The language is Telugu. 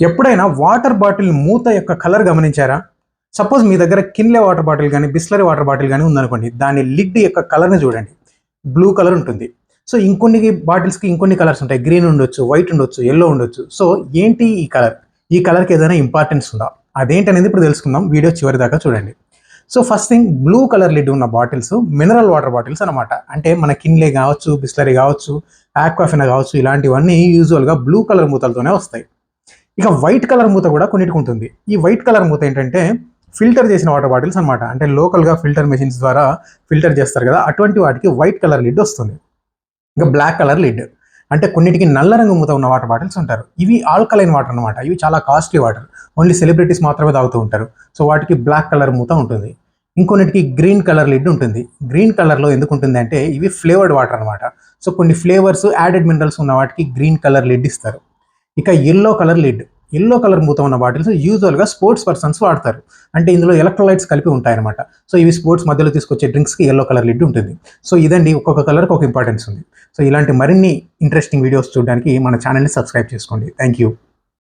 ఎప్పుడైనా వాటర్ బాటిల్ మూత యొక్క కలర్ గమనించారా? సపోజ్ మీ దగ్గర కిన్లే వాటర్ బాటిల్ కానీ బిస్లరీ వాటర్ బాటిల్ కానీ ఉందనుకోండి దాని లిడ్ యొక్క కలర్ని చూడండి. బ్లూ కలర్ ఉంటుంది. సో ఇంకొన్ని బాటిల్స్కి ఇంకొన్ని కలర్స్ ఉంటాయి. గ్రీన్ ఉండొచ్చు వైట్ ఉండొచ్చు ఎల్లో ఉండొచ్చు. సో ఏంటి ఈ కలర్? ఈ కలర్కి ఏదైనా ఇంపార్టెన్స్ ఉందా? అదేంటి అనేది ఇప్పుడు తెలుసుకుందాం. వీడియో చివరి దాకా చూడండి. So first thing blue colour lid ఉన్న బాటిల్స్ మినరల్ వాటర్ బాటిల్స్ అనమాట అంటే మన కిన్లే కావచ్చు బిస్లరీ కావచ్చు ఆక్వాఫినా కావచ్చు ఇలాంటివన్నీ యూజువల్గా బ్లూ కలర్ మూతలతోనే వస్తాయి. ఇక వైట్ కలర్ మూత కూడా కొన్నిటికి ఉంటుంది. ఈ వైట్ కలర్ మూత ఏంటంటే ఫిల్టర్ చేసిన వాటర్ బాటిల్స్ అనమాట అంటే లోకల్గా ఫిల్టర్ మెషిన్స్ ద్వారా ఫిల్టర్ చేస్తారు కదా అటువంటి వాటికి వైట్ కలర్ లిడ్ వస్తుంది. ఇంకా బ్లాక్ కలర్ లిడ్. అంటే కొన్నిటికి నల్ల రంగు మూత ఉన్న వాటర్ బాటిల్స్ ఉంటారు. ఇవి ఆల్కలైన్ వాటర్ అనమాట ఇవి చాలా కాస్ట్లీ వాటర్ ఓన్లీ సెలబ్రిటీస్ మాత్రమే తాగుతూ ఉంటారు. సో వాటికి బ్లాక్ కలర్ మూత ఉంటుంది. ఇంకొన్నిటికి గ్రీన్ కలర్ లిడ్ ఉంటుంది. గ్రీన్ కలర్లో ఎందుకు ఉంటుంది అంటే ఇవి ఫ్లేవర్డ్ వాటర్ అనమాట సో కొన్ని ఫ్లేవర్స్ యాడెడ్ మినరల్స్ ఉన్న వాటికి గ్రీన్ కలర్ లిడ్ ఇస్తారు. ఇక yellow colour lid yellow colour మూత ఉన్న బాటిల్స్ యూజువల్గా స్పోర్ట్స్ పర్సన్స్ వాడతారు. అంటే ఇందులో ఎలక్ట్రోలైట్స్ కలిపి ఉంటాయన్నమాట. సో ఇవి స్పోర్ట్స్ మధ్యలో తీసుకొచ్చే డ్రింక్స్కి ఎల్లో కలర్ లిడ్ ఉంటుంది. సో ఇదండి ఒక్కొక్క కలర్కి ఒక ఇంపార్టెన్స్ ఉంది. సో ఇలాంటి మరిన్ని ఇంట్రెస్టింగ్ వీడియోస్ చూడడానికి మన ఛానల్ని సబ్స్క్రైబ్ చేసుకోండి. Thank you